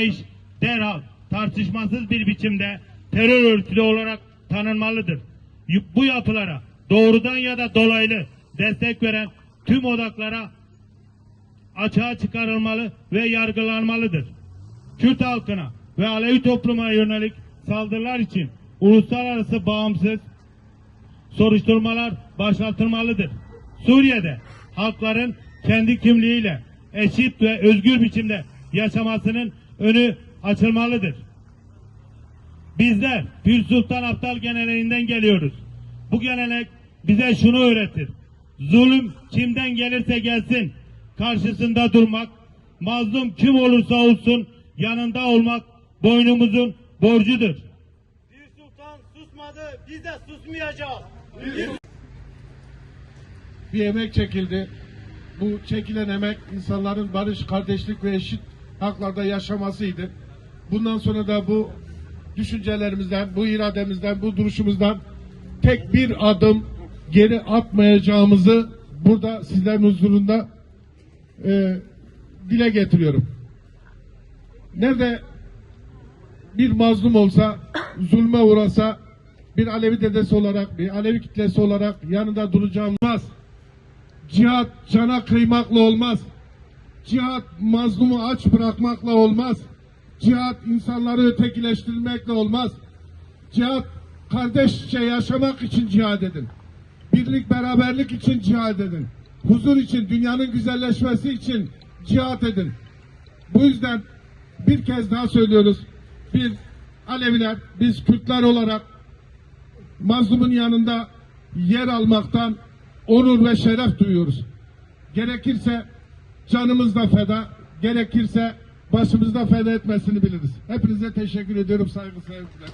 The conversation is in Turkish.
iş derhal tartışmasız bir biçimde terör örgütü olarak tanınmalıdır. Bu yapılara doğrudan ya da dolaylı destek veren tüm odaklara açığa çıkarılmalı ve yargılanmalıdır. Kürt halkına ve Alevi topluma yönelik saldırılar için uluslararası bağımsız soruşturmalar başlatılmalıdır. Suriye'de halkların kendi kimliğiyle eşit ve özgür biçimde yaşamasının önü açılmalıdır. Bizler Pir Sultan Abdal geleneğinden geliyoruz. Bu gelenek bize şunu öğretir. Zulüm kimden gelirse gelsin karşısında durmak, mazlum kim olursa olsun yanında olmak boynumuzun borcudur. Bir sultan susmadı, biz de susmayacağız. bir emek çekildi. Bu çekilen emek insanların barış, kardeşlik ve eşit haklarda yaşamasıydı. Bundan sonra da bu düşüncelerimizden, bu irademizden, bu duruşumuzdan tek bir adım geri atmayacağımızı burada sizlerin huzurunda e, dile getiriyorum. Nerede bir mazlum olsa, zulme uğrasa, bir Alevi dedesi olarak, bir Alevi kitlesi olarak yanında duracağımız Cihat cana kıymakla olmaz. Cihat mazlumu aç bırakmakla olmaz. Cihat insanları ötekileştirmekle olmaz. Cihat kardeşçe yaşamak için cihad edin. Birlik beraberlik için cihad edin. Huzur için, dünyanın güzelleşmesi için cihat edin. Bu yüzden bir kez daha söylüyoruz. Biz Aleviler, biz Kürtler olarak mazlumun yanında yer almaktan onur ve şeref duyuyoruz. Gerekirse canımızda feda, gerekirse başımızda feda etmesini biliriz. Hepinize teşekkür ediyorum saygı sevgiler.